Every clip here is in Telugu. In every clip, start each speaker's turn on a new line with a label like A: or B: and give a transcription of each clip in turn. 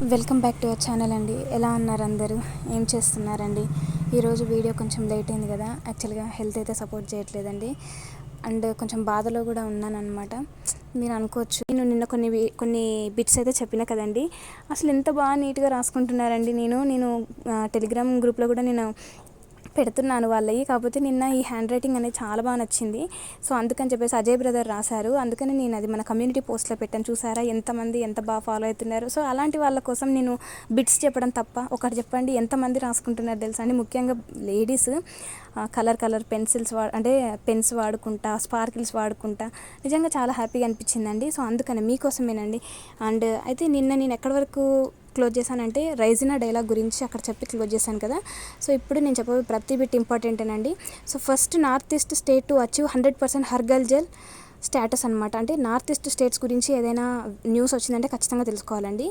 A: Welcome back to our channel అండి. ఎలా ఉన్నారు అందరూ? ఏం చేస్తున్నారండి? ఈరోజు వీడియో కొంచెం లేట్ అయింది కదా. యాక్చువల్గా హెల్త్ అయితే సపోర్ట్ చేయట్లేదండి. అండ్ కొంచెం బాధలో కూడా ఉన్నానమాట మీరు అనుకోవచ్చు. నేను నిన్న కొన్ని కొన్ని బిట్స్ అయితే చెప్పిన కదండి. అసలు ఎంత బాగా నీట్గా రాసుకుంటున్నారండి. నేను నేను టెలిగ్రామ్ గ్రూప్లో కూడా నేను పెడుతున్నాను వాళ్ళవి. కాకపోతే నిన్న ఈ హ్యాండ్ రైటింగ్ అనేది చాలా బాగా నచ్చింది. సో అందుకని చెప్పేసి అజయ్ బ్రదర్ రాశారు. అందుకని నేను అది మన కమ్యూనిటీ పోస్ట్లో పెట్టాను. చూసారా? ఎంతమంది ఎంత బాగా ఫాలో అవుతున్నారు. సో అలాంటి వాళ్ళ కోసం నేను బిట్స్ చెప్పడం తప్ప ఒకటి చెప్పండి. ఎంతమంది రాసుకుంటున్నారు తెలుసా అండి? ముఖ్యంగా లేడీస్ కలర్ కలర్ పెన్సిల్స్ వా అంటే పెన్స్ వాడుకుంటా స్పార్కిల్స్ వాడుకుంటా నిజంగా చాలా హ్యాపీగా అనిపించిందండి. సో అందుకని మీకోసమేనండి. అండ్ అయితే నిన్న నేను ఎక్కడి వరకు క్లోజ్ చేశానంటే రైజినా డైలాగ్ గురించి అక్కడ చెప్పి క్లోజ్ చేశాను కదా. సో ఇప్పుడు నేను చెప్పబోయే ప్రతి బిట్ ఇంపార్టెంటేనండి so first north east state to achieve hundred percent హర్గల్ Jal status అనమాట అంటే నార్త్ ఈస్ట్ స్టేట్స్ గురించి ఏదైనా న్యూస్ వచ్చిందంటే ఖచ్చితంగా తెలుసుకోవాలండి.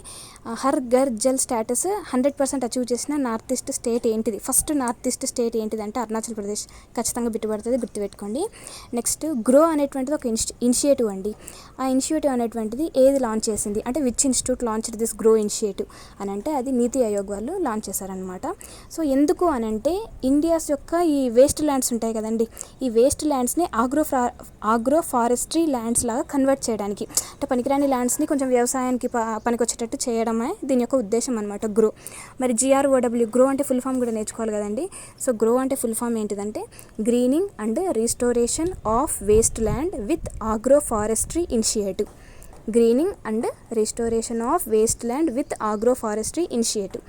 A: Har Ghar Jal status hundred percent achieve చేసిన నార్త్ ఈస్ట్ స్టేట్ ఏంటిది? ఫస్ట్ నార్త్ ఈస్ట్ స్టేట్ ఏంటిది అంటే అరుణాచల్ ప్రదేశ్. ఖచ్చితంగా బిట్టుపడుతుంది గుర్తుపెట్టుకోండి. నెక్స్ట్ గ్రో అనేటువంటిది ఒక ఇనిషియేటివ్ అండి. ఆ ఇనిషియేటివ్ అనేటువంటిది ఏది లాంచ్ చేసింది? అంటే విచ్ ఇన్స్టిట్యూట్ లాంచ్ దిస్ గ్రో ఇనిషియేటివ్ అని అంటే అది నీతి ఆయోగ్ వాళ్ళు లాంచ్ చేశారనమాట సో ఎందుకు అని అంటే ఇండియాస్ యొక్క ఈ వేస్ట్ ల్యాండ్స్ ఉంటాయి కదండి. ఈ వేస్ట్ ల్యాండ్స్ని ఆగ్రో ఫా ఆగ్రో ఫారెస్ట్ ఫారెస్ట్రీ ల్యాండ్స్ లాగా కన్వర్ట్ చేయడానికి. అంటే పనికిరాని ల్యాండ్స్ని కొంచెం వ్యవసాయానికి ప పనికొచ్చేటట్టు చేయడమే దీని యొక్క ఉద్దేశం అనమాట గ్రో మరి జిఆర్ఓడబ్ల్యూ గ్రో అంటే ఫుల్ ఫామ్ కూడా నేర్చుకోవాలి కదండి. సో గ్రో అంటే ఫుల్ ఫామ్ ఏంటిదంటే greening and restoration of waste land with agro forestry initiative greening and restoration of waste land with agro forestry initiative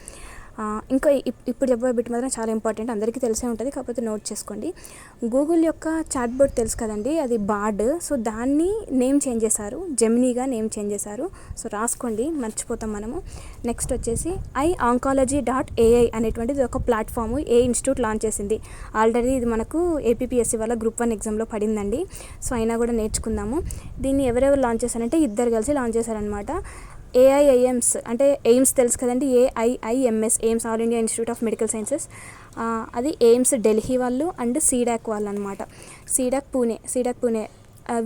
A: ఇంకా ఇప్- ఇప్పుడు చెప్పే బిట్ మాత్రం చాలా ఇంపార్టెంట్ అందరికీ తెలిసే ఉంటుంది కాకపోతే నోట్ చేసుకోండి. గూగుల్ యొక్క చాట్ బోర్డ్ తెలుసు కదండి అది బార్డ్. సో దాన్ని నేమ్ చేంజ్ చేశారు జెమినీగా నేమ్ చేంజ్ చేశారు. సో రాసుకోండి మర్చిపోతాం మనము. నెక్స్ట్ వచ్చేసి ఐ ఆంకాలజీ డాట్ ఏఐ అనేటువంటిది ఒక ప్లాట్ఫామ్ ఏ ఇన్స్టిట్యూట్ లాంచ్ చేసింది. ఆల్రెడీ ఇది మనకు ఏపీఎస్సి వల్ల గ్రూప్ వన్ ఎగ్జామ్లో పడిందండి. సో అయినా కూడా నేర్చుకుందాము. దీన్ని ఎవరెవరు లాంచ్ చేశారంటే ఇద్దరు కలిసి లాంచ్ చేశారనమాట ఏఐఐఎమ్స్ అంటే ఎయిమ్స్ తెలుసు కదండి A I I M S AIIMS all India institute of medical sciences అది ఎయిమ్స్ ఢిల్లీ వాళ్ళు అండ్ సీడాక్ వాళ్ళు అనమాట సీడాక్ పూణే సీడాక్ పూణే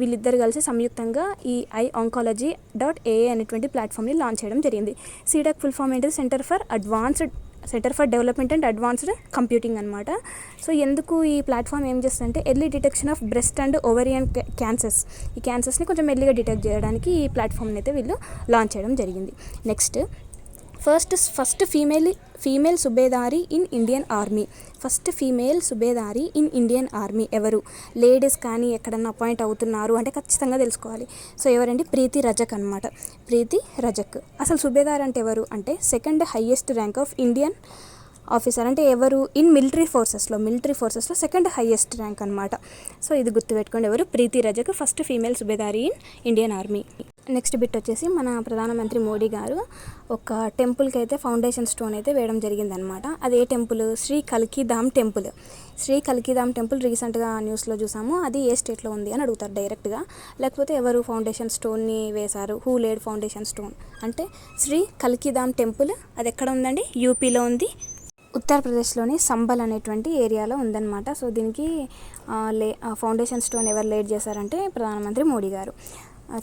A: వీళ్ళిద్దరు కలిసి సంయుక్తంగా ఈ ఐ ఆంకాలజీ డాట్ ఏఏ అనేటువంటి ప్లాట్ఫామ్ని లాంచ్ చేయడం జరిగింది. సీడాక్ ఫుల్ ఫామ్ ఏంటిది? Centre for advanced centre for development and advanced computing అనమాట సో ఎందుకు ఈ ప్లాట్ఫామ్ ఏం చేస్తుందంటే early detection of breast and ovarian cancers. ఈ క్యాన్సర్స్ని కొంచెం ఎర్లీగా డిటెక్ట్ చేయడానికి ఈ ప్లాట్ఫామ్ని అయితే వీళ్ళు లాంచ్ చేయడం జరిగింది. Next first first female female Subedari in Indian army first female Subedari in Indian army ఎవరు లేడీస్ కానీ ఎక్కడన్నా అపాయింట్ అవుతున్నారు అంటే ఖచ్చితంగా తెలుసుకోవాలి సో ఎవరండి ప్రీతి రజక్ అనమాట ప్రీతి రజక్ అసలు సుబేదార్ అంటే ఎవరు అంటే second highest rank of Indian officer అంటే ఎవరు ఇన్ మిలిటరీ ఫోర్సెస్లో మిలిటరీ ఫోర్సెస్లో సెకండ్ హైయెస్ట్ ర్యాంక్ అనమాట సో ఇది గుర్తుపెట్టుకోండి ఎవరు Preeti Rajak first female Subedari in Indian army next bit వచ్చేసి మన ప్రధానమంత్రి మోడీ గారు ఒక టెంపుల్కి అయితే ఫౌండేషన్ స్టోన్ అయితే వేయడం జరిగిందనమాట అది ఏ temple? Shri Kalkidham temple. Shri Kalkidham temple రీసెంట్గా న్యూస్లో చూసాము. అది ఏ స్టేట్లో ఉంది అని అడుగుతారు డైరెక్ట్గా. లేకపోతే ఎవరు ఫౌండేషన్ స్టోన్ని వేశారు? Who laid foundation stone. అంటే శ్రీ కల్కిధామ్ టెంపుల్ అది ఎక్కడ ఉందండి? యూపీలో ఉంది. ఉత్తరప్రదేశ్లోని సంబల్ అనేటువంటి ఏరియాలో ఉందన్నమాట. సో దీనికి లే ఆ, ఫౌండేషన్ స్టోన్ ఎవరు లేట్ చేశారంటే ప్రధానమంత్రి మోడీ గారు.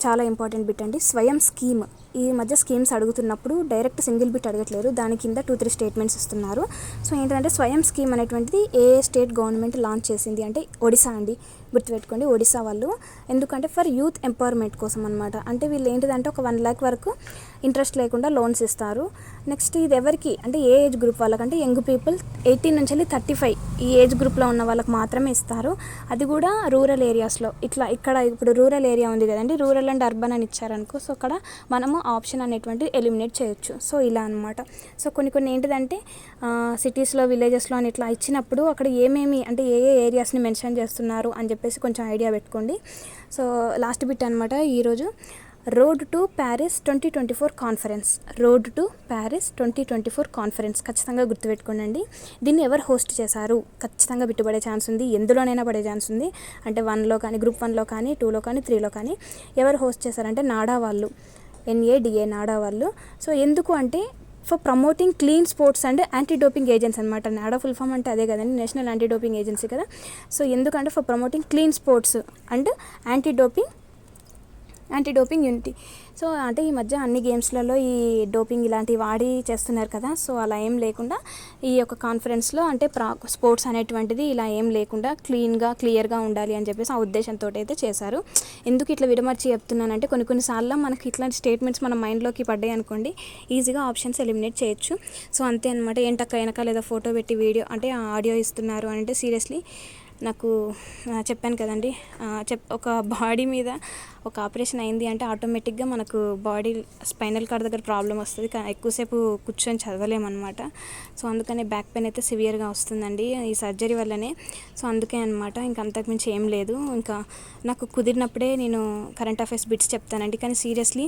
A: చాలా ఇంపార్టెంట్ బిట్ అండి. స్వయం స్కీమ్. ఈ మధ్య స్కీమ్స్ అడుగుతున్నప్పుడు డైరెక్ట్ సింగిల్ బిట్ అడగట్లేదు దాని కింద టూ త్రీ స్టేట్మెంట్స్ ఇస్తున్నారు. సో ఏంటంటే స్వయం స్కీమ్ అనేటువంటిది ఏ స్టేట్ గవర్నమెంట్ లాంచ్ చేసింది అంటే ఒడిశా అండి. గుర్తుపెట్టుకోండి ఒడిశా వాళ్ళు. ఎందుకంటే ఫర్ యూత్ ఎంపవర్మెంట్ కోసం అనమాట అంటే వీళ్ళు ఏంటిదంటే ఒక వన్ ల్యాక్ వరకు ఇంట్రెస్ట్ లేకుండా లోన్స్ ఇస్తారు. నెక్స్ట్ ఇది ఎవరికి? అంటే ఏ ఏజ్ గ్రూప్ వాళ్ళకంటే యంగ్ పీపుల్ ఎయిటీన్ నుంచి వెళ్ళి థర్టీ ఫైవ్ ఈ ఏజ్ గ్రూప్లో ఉన్న వాళ్ళకి మాత్రమే ఇస్తారు. అది కూడా రూరల్ ఏరియాస్లో. ఇట్లా ఇక్కడ ఇప్పుడు రూరల్ ఏరియా ఉంది కదండి రూరల్ అండ్ అర్బన్ అని ఇచ్చారనుకో సో అక్కడ మనము ఆప్షన్ అనేటువంటి ఎలిమినేట్ చేయొచ్చు. సో ఇలా అనమాట సో కొన్ని కొన్ని ఏంటిదంటే సిటీస్లో విలేజెస్లో అని ఇట్లా ఇచ్చినప్పుడు అక్కడ ఏమేమి అంటే ఏ ఏ ఏరియాస్ని మెన్షన్ చేస్తున్నారు అని చెప్పేసి కొంచెం ఐడియా పెట్టుకోండి. సో లాస్ట్ బిట్ అనమాట ఈరోజు. Road to Paris twenty twenty four conference. Road to Paris twenty twenty four conference. ఖచ్చితంగా గుర్తుపెట్టుకోనండి. దీన్ని ఎవరు హోస్ట్ చేశారు? ఖచ్చితంగా బిట్టుపడే ఛాన్స్ ఉంది. ఎందులోనైనా పడే ఛాన్స్ ఉంది. అంటే వన్లో కానీ గ్రూప్ వన్లో కానీ టూలో కానీ త్రీలో కానీ ఎవరు హోస్ట్ చేశారంటే నాడా వాళ్ళు ఎన్ఏడిఏ నాడా వాళ్ళు సో ఎందుకు అంటే for promoting clean sports and anti doping agency అనమాట నాడా ఫుల్ ఫామ్ అంటే అదే కదండి నేషనల్ యాంటీ డోపింగ్ ఏజెన్సీ కదా. సో ఎందుకంటే for promoting clean sports and anti doping anti doping unity so అంటే ఈ మధ్య అన్ని గేమ్స్లలో ఈ డోపింగ్ ఇలాంటివి వాడి చేస్తున్నారు కదా. సో అలా ఏం లేకుండా ఈ యొక్క కాన్ఫరెన్స్లో అంటే ప్రా స్పోర్ట్స్ అనేటువంటిది ఇలా ఏం లేకుండా క్లీన్గా క్లియర్గా ఉండాలి అని చెప్పేసి ఆ ఉద్దేశంతో అయితే చేశారు. ఎందుకు ఇట్లా విడమర్చి చెప్తున్నానంటే కొన్ని కొన్నిసార్లు మనకి ఇట్లాంటి స్టేట్మెంట్స్ మన మైండ్లోకి పడ్డాయి అనుకోండి ఈజీగా ఆప్షన్స్ ఎలిమినేట్ చేయొచ్చు. సో అంతే అనమాట ఏంటక్క వెనక లేదా ఫోటో పెట్టి వీడియో అంటే ఆడియో ఇస్తున్నారు అంటే సీరియస్లీ నాకు చెప్పాను కదండి చెప్ ఒక బాడీ మీద ఒక ఆపరేషన్ అయింది అంటే ఆటోమేటిక్గా మనకు బాడీ స్పైనల్ కార్డ్ దగ్గర ప్రాబ్లం వస్తుంది. కానీ ఎక్కువసేపు కూర్చొని చదవలేమన్నమాట. సో అందుకనే బ్యాక్ పెయిన్ అయితే సివియర్గా వస్తుందండి ఈ సర్జరీ వల్లనే. సో అందుకే అనమాట ఇంకా అంతకుమించి ఏం లేదు. ఇంకా నాకు కుదిరినప్పుడే నేను కరెంట్ అఫైర్స్ బిట్స్ చెప్తానండి. కానీ సీరియస్లీ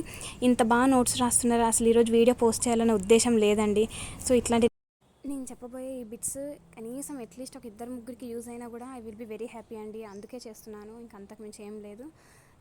A: ఇంత బాగా నోట్స్ రాస్తున్నారు? అసలు ఈరోజు వీడియో పోస్ట్ చేయాలనే ఉద్దేశం లేదండి. సో ఇట్లాంటి చెప్పబోయే ఈ బిట్స్ కనీసం అట్లీస్ట్ ఒక ఇద్దరు ముగ్గురికి యూజ్ అయినా కూడా I will be very happy అండి. అందుకే చేస్తున్నాను. ఇంక అంతకు మించి ఏం లేదు.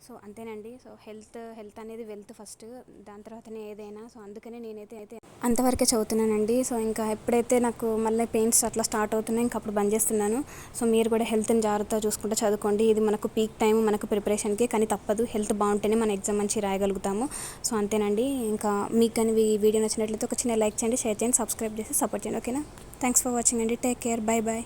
A: సో అంతేనండి. సో హెల్త్ హెల్త్ అనేది వెల్త్ ఫస్ట్. దాని తర్వాతనే ఏదైనా. సో అందుకనే నేనైతే అయితే అంతవరకే చదువుతున్నానండి. సో ఇంకా ఎప్పుడైతే నాకు మళ్ళీ పెయిన్స్ అట్లా స్టార్ట్ అవుతున్నాయి ఇంకా అప్పుడు బంద్ చేస్తున్నాను. సో మీరు కూడా హెల్త్ని జాగ్రత్తగా చూసుకుంటూ చదువుకోండి. ఇది మనకు పీక్ టైం మనకు ప్రిపరేషన్కి. కానీ తప్పదు. హెల్త్ బాగుంటేనే మన ఎగ్జామ్ మంచి రాయగలుగుతాము. సో అంతేనండి. ఇంకా మీకు కానీ వీడియో నచ్చినట్లయితే ఒక చిన్న లైక్ చేయండి షేర్ చేయండి సబ్స్క్రైబ్ చేసి సపోర్ట్ చేయండి. ఓకేనా? థ్యాంక్స్ ఫర్ వాచింగ్ అండి టేక్ కేర్ బై బాయ్